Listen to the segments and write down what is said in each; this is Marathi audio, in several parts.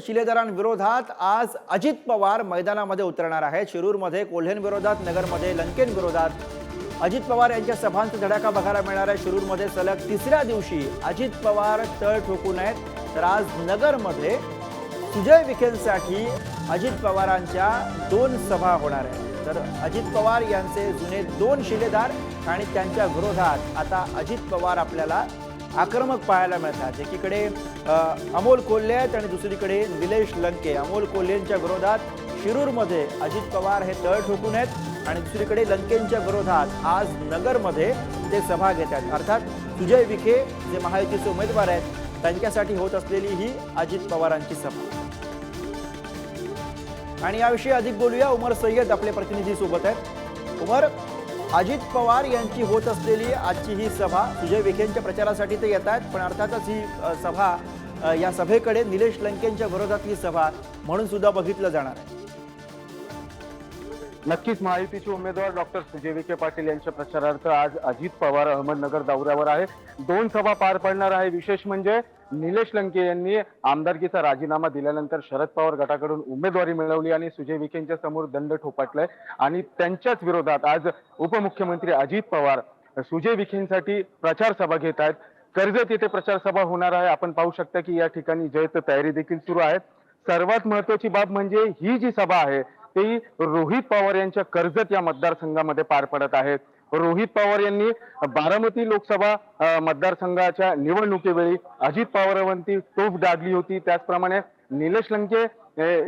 शिलेदारांविरोधात आज अजित पवार मैदानामध्ये उतरणार आहेत. शिरूरमध्ये कोल्हेंविरोधात नगरमध्ये लंकेंविरोधात अजित पवार यांच्या सभांचा धडाका बघायला मिळणार आहे. शिरूरमध्ये सलग तिसऱ्या दिवशी अजित पवार तळ ठोकून आहेत तर आज नगरमध्ये सुजय विखेंसाठी अजित पवारांच्या दोन सभा होणार आहेत. तर अजित पवार यांचे जुने दोन शिलेदार आणि त्यांच्या विरोधात आता अजित पवार आपल्याला आक्रमक पाहायला मिळतात. एकीकडे अमोल कोल्हे आहेत आणि दुसरीकडे निलेश लंके. अमोल कोल्हेंच्या विरोधात शिरूरमध्ये अजित पवार हे तळ ठोकून आहेत आणि दुसरीकडे लंकेंच्या विरोधात आज नगरमध्ये ते सभा घेत आहेत. अर्थात सुजय विखे जे महायुतीचे उमेदवार आहेत त्यांच्यासाठी होत असलेली ही अजित पवारांची सभा. आणि याविषयी अधिक बोलूया. उमर सय्यद आपले प्रतिनिधी सोबत आहेत. उमर अजित पवार यांची होत असलेली आजची ही सभा सुजय विखेंच्या प्रचारासाठी ते येत आहेत पण अर्थातच ही सभा या सभेकडे निलेश लंकेंच्या विरोधात ही सभा म्हणून सुद्धा बघितलं जाणार आहे. नक्कीच महायुतीचे उमेदवार डॉक्टर सुजय विखे पाटील यांच्या प्रचारार्थ आज अजित पवार अहमदनगर दौऱ्यावर आहे. दोन सभा पार पडणार आहे. विशेष म्हणजे निलेश लंके यांनी आमदारकीचा राजीनामा दिल्यानंतर शरद पवार गटाकडून उमेदवारी मिळवली आणि सुजय विखेंच्या समोर दंड ठोपाटलाय. आणि त्यांच्याच विरोधात आज उपमुख्यमंत्री अजित पवार सुजय विखेंसाठी प्रचार सभा घेत आहेत. कर्जत येथे प्रचार सभा होणार आहे. आपण पाहू शकता की या ठिकाणी जयत तयारी देखील सुरू आहे. सर्वात महत्वाची बाब म्हणजे ही जी सभा आहे ती रोहित पवार यांच्या कर्जत या मतदारसंघामध्ये पार पडत आहेत. रोहित पवार यांनी बारामती लोकसभा मतदारसंघाच्या निवडणुकीवेळी अजित पवारांवरती तोफ डागली होती. त्याचप्रमाणे निलेश लंके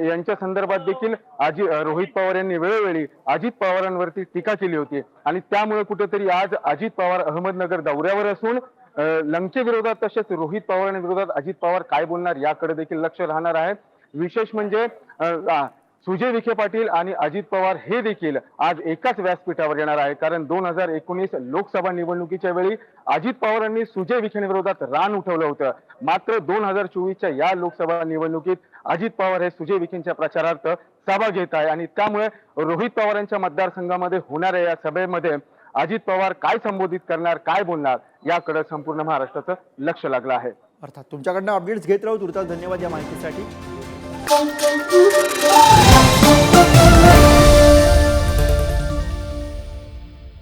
यांच्या संदर्भात देखील अजित रोहित पवार यांनी वेळोवेळी अजित पवारांवरती टीका केली होती. आणि त्यामुळे कुठेतरी आज अजित पवार अहमदनगर दौऱ्यावर असून लंके विरोधात तसेच रोहित पवारांविरोधात अजित पवार काय बोलणार याकडे देखील लक्ष राहणार आहे. विशेष म्हणजे सुजय विखे पाटील आणि अजित पवार हे देखील आज एकाच व्यासपीठावर येणार आहे कारण दोन हजार एकोणीस लोकसभा निवडणुकीच्या वेळी अजित पवारांनी सुजय विखेंविरोधात रान उठवलं होतं. मात्र दोन हजार चोवीसच्या या लोकसभा निवडणुकीत अजित पवार हे सुजय विखेंच्या प्रचारार्थ सभा घेत आहे आणि त्यामुळे रोहित पवारांच्या मतदारसंघामध्ये होणाऱ्या या सभेमध्ये अजित पवार काय संबोधित करणार काय बोलणार याकडे संपूर्ण महाराष्ट्राचं लक्ष लागलं आहे. अर्थात तुमच्याकडनं अपडेट्स घेत राहू. तुर्तास धन्यवाद या माहितीसाठी. Boom, boom.